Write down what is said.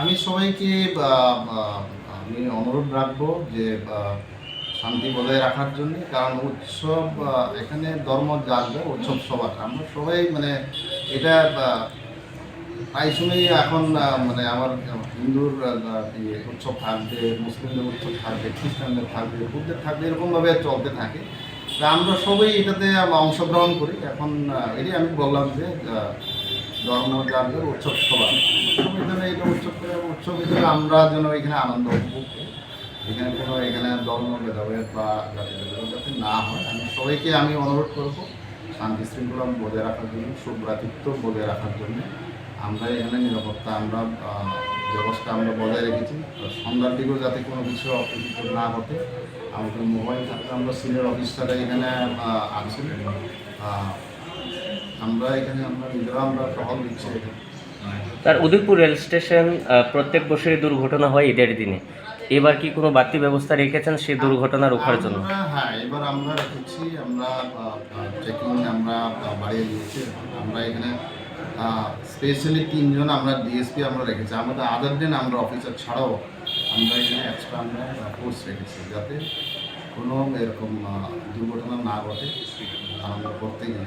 আমি সবাইকে আমি অনুরোধ রাখব যে শান্তি বজায় রাখার জন্য। কারণ উৎসব এখানে ধর্ম যার উৎসব সবার। আমরা সবাই মানে এটা প্রায় সময়ই এখন মানে আমার হিন্দুর উৎসব থাকবে, মুসলিমদের উৎসব থাকবে, খ্রিস্টানদের থাকবে বুদ্ধের থাকবে, এরকমভাবে চলতে থাকে। তা আমরা সবাই এটাতে অংশগ্রহণ করি। এখন এটাই আমি বললাম যে ধর্ম যার উৎসব সবার সবাই যেন এটা উৎসব হিসেবে আমরা যেন এখানে আনন্দ উপভোগ করি। এখানে কোনো এখানে ধর্ম ভেদাভেদ বা জাতি ভেদাভেদ যাতে না হয়, আমি সবাইকে আমি অনুরোধ করব শান্তি শৃঙ্খলা বজায় রাখার জন্য সুভ্রাতৃত্ব বজায় রাখার জন্য। আমরা এখানে নিরাপত্তা, আমরা ব্যবস্থা আমরা বজায় রেখেছি। সন্ধ্যার দিকেও যাতে কোনো কিছু অপ্রীতিকর না ঘটে, আমাদের মোবাইল থাকলে আমরা সিনিয়র অফিসাররা এখানে আছেন আমরা এখানে আমরা নিজেরা আমরা টহল দিচ্ছি এখানে। তার উদয়পুর রেল স্টেশন প্রত্যেক বছরই দুর্ঘটনা হয় ঈদের দিনে। এবার কি কোনো বাড়তি ব্যবস্থা রেখেছেন সেই দুর্ঘটনা রোখার জন্য? হ্যাঁ এবার আমরা রেখেছি, আমরা চেকিং আমরা বাড়িয়ে দিয়েছি। আমরা এখানে স্পেশালি তিনজন আমরা ডিএসপি আমরা রেখেছি। আমাদের আদার দিন আমরা অফিসার ছাড়াও আমরা এখানে এক্সট্রা আমরা ফোর্স রেখেছি যাতে কোনো এরকম দুর্ঘটনা না ঘটে। আমরা করতে গিয়ে